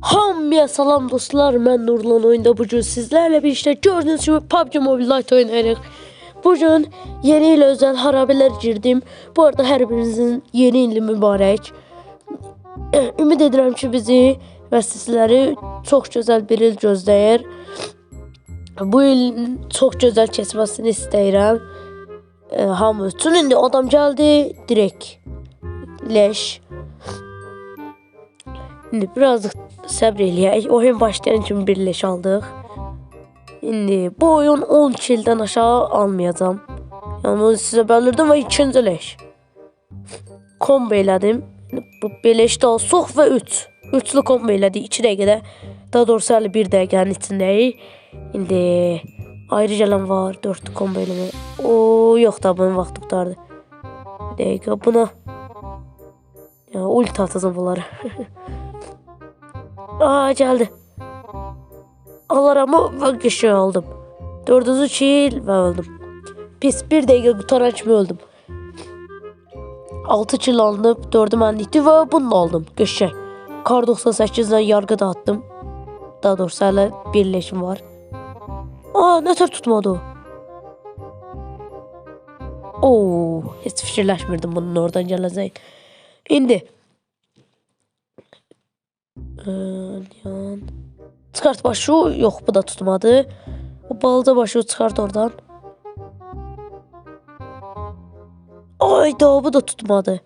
Hamıya salam dostlar. Mən Nurlan oyunda bugün sizlərlə birlikdə gördüyünüz kimi PUBG Mobile Lite oynayırıq. Bugün yeni il özel harabeler girdim. Bu arada hər birinizin yeni ili mübarək. Ümid edirəm ki bizi və sizləri çox gözəl bir il gözləyir. Bu il çox gözəl keçməsini istəyirəm. E, hamı üçün indi adam gəldi direkt leş. İndi birazcık səbr eləyək. Oyun başlayan kimi bir leş aldıq. İndi bu oyun 10 kildən aşağı almayacağam. Yəni sizə bəlirdim və ikinci leş. Kombo elədim. Bu beleş də sox və 3. Üçlü kombo elədik 2 dəqiqədə. Daha doğrusu hələ 1 dəqiqənin içindəyik. İndi ayrı gələn var 4 kombo eləmə. O yox da bunun vaxtı qutardı. Dəqiqə buna ya ulti atacağım bunları. Aa geldi. Alaramı ve kişi aldım. Dördüncü kill ve öldüm. Pis bir dakika qutaran kimi öldüm. 6 kill alınıb, 4'ü mənlikdi və bunu da aldım. Qəşəng. Kar 98-dən yargı da attım. Daha doğrusu hələ birləşim var. Aa, nətər tutmadı o? Oo, heç fikirləşmirdim bunun oradan gələcək. İndi Ee, yan. Çıkart başı. Yok bu da tutmadı. O balca başı çıkart oradan. Ayda bu da tutmadı.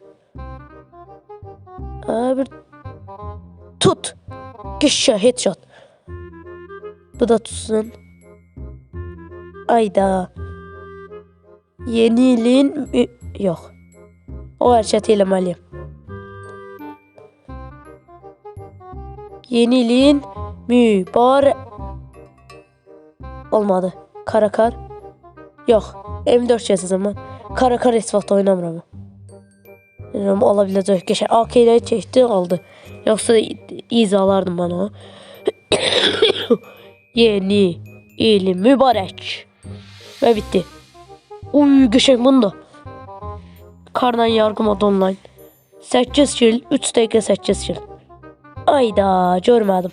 Aa, bir tut. Gişe headshot. Bu da tutsun. Ayda. Yeni ilin mü- yok. O hareket eləməliyim. Yeni ilin mübarek olmadı. Karakar. Yok. M4 yazacağım ben. Karakar esvat oynamıram. Bilmiyorum alabilecek geçer. AK ile çekti aldı. Yoksa izalardım ben o. Yeni ilin mübarek. Ve bitti. Uy geçen bunda. Kardan yargı mod online. 8 kill 3 dakika 8 kill. Ayda görmedim.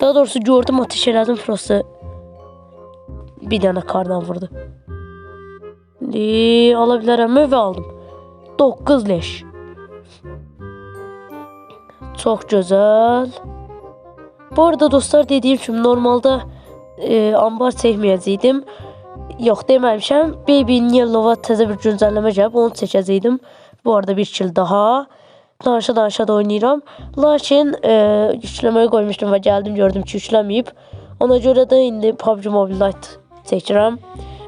Daha doğrusu gördüm ateş elədim prosta bir dənə kardan vurdu. İndi ala bilərəm və aldım. 9 leş. Çox gözəl. Bu arada dostlar dediyim kimi normalda e, ambar çəkməyəcəydim. Yox deməmişəm. Baby Yellow'a təzə bir güncəlləmə gəlib onu çəkəcəydim. Bu arada bir kill daha. Danışa da oynayıram. Lakin e, yükləməyə qoymuşdum və gəldim gördüm ki yükləməyib. Ona görə də indi PUBG Mobile Lite çəkirəm.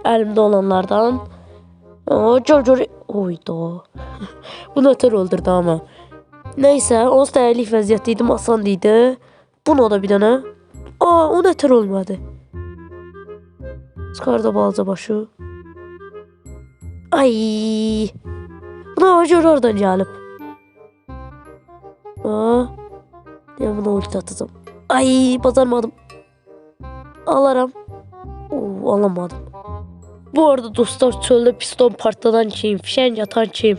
Əlimdə olanlardan. O gör gör. Oyda. Bu nətər öldürdü amma. Nəysə, onsuz da əylik vəziyyətdə idim, asan idi. Buna da bir dənə. Aa, o nətər olmadı. Çıxar da balaca başı. Ay. Buna gör oradan gəlib. Aa. Ya buna ulti atacağım. Ay bacarmadım. Alaram. Oo, alamadım. Bu arada dostlar çölde piston partladan kim, fişenc atan kim.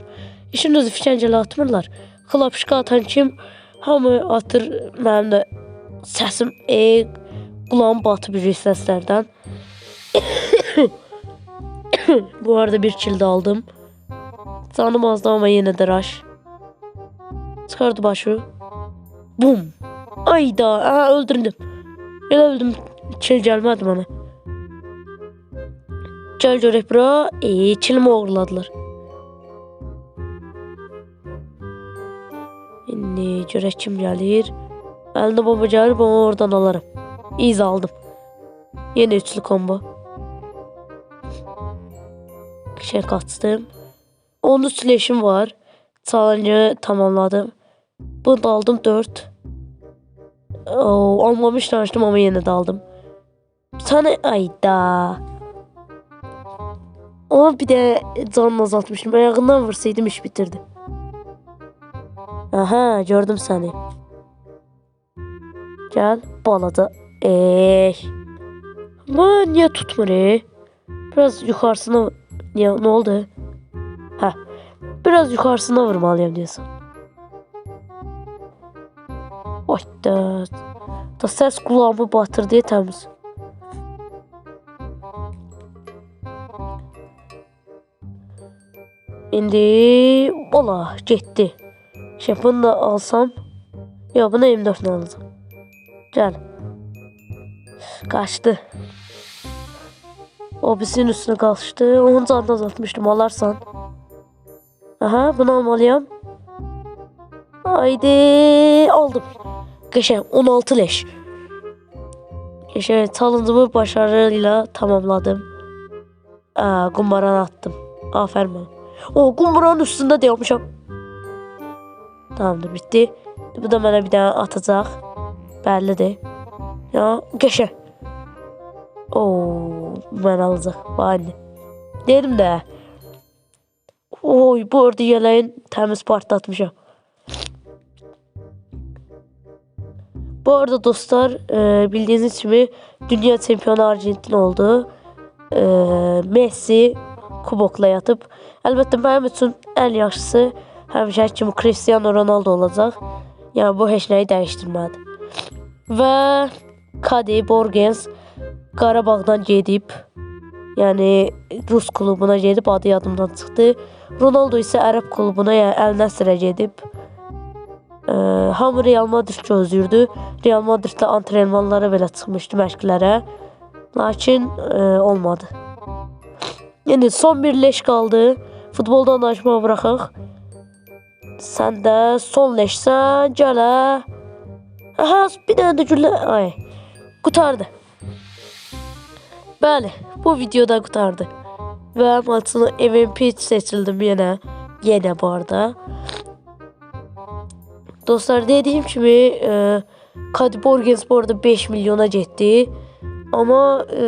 İşin özü fişencələ atmırlar. Klapışka atan kim. Hamı atır mənim də səsim e, qulağım batıb bir səslərdən. Bu arada bir kill də aldım. Canım azdı ama yine de rush. Çıkardı başı. Bum. Ayda. Aha öldürdüm. Elə öldüm. Kill gəlmədi mənə. Gəl görək bura. Eee, kilimi oğurladılar. İndi görək kim gəlir. Əlində bomba gəlir, onu oradan alarım. İz aldım. Yeni üçlü combo. Şey kaçtım. 13 leşim var. Challenge'ı tamamladım. Bunu da aldım 4. Oo, almamış danıştım ama yine de aldım. Bir ayda. Ona bir de canını azaltmıştım. Ayağından vursaydım iş bitirdi. Aha gördüm seni. Gel balaca. Ey. Ama niye tutmur e? Biraz yukarısına niye ne oldu? Ha. Biraz yukarısına vurmalıyım diyorsun. Hayda. Da səs qulağımı batırdı təmiz. İndi ola getdi. Şey bunu da alsam. Yok bunu M4 alacağım. Gel. Kaçtı. O bizim üstüne kaçtı. Onun canını azaltmıştım alarsan. Aha bunu almalıyım. Haydi aldım. Arkadaşlar 16 leş. Arkadaşlar talentımı başarıyla tamamladım. Aa, kumbaranı attım. Aferin bana. O kumbaranın üstündə də yapmışam. Tamamdır, bitti. Bu da mənə bir dənə atacaq. Bəllidir. Ya, qəşə. Oo, mən alacaq. Vali. Dedim də. Oy, bu orada yələyin təmiz partlatmışam. Bu arada dostlar e, bildiğiniz gibi dünya şampiyonu Arjantin oldu. E, Messi kubokla yatıp elbette benim için en yaxşısı həmişə kimi Cristiano Ronaldo olacaq. Yəni bu heç nəyi dəyişdirmədi. Və Kadi Borgens Qarabağdan gedib, yəni Rus klubuna gedib adı yadımdan çıxdı. Ronaldo isə Ərəb klubuna, yəni Əl Nəsrə gedib. Ee, hamı Real Madrid gözləyirdi. Real Madridlə antrenmanlara belə çıxmışdı məşqlərə. Lakin e, olmadı. Yəni son bir leş qaldı. Futboldan danışmağı buraxaq. Sən də son leşsən, gəl hə. Bir dənə də güllə. Ay. Qutardı. Bəli, bu videoda qutardı. Və maçını MVP seçildim yenə. Yenə bu arada. Dostlar dediğim gibi e, Cody Borgens bu arada 5 milyona getdi. Ama e,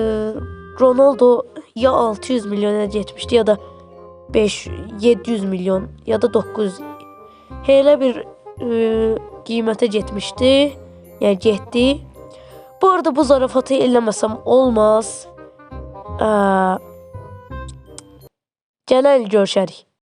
Ronaldo ya 600 milyona getmişdi ya da 5 700 milyon ya da 900 Elə bir e, qiymətə getmişdi. Yəni getdi. Bu arada bu zarafatı eləməsəm olmaz. Ə, gələn il görüşərik.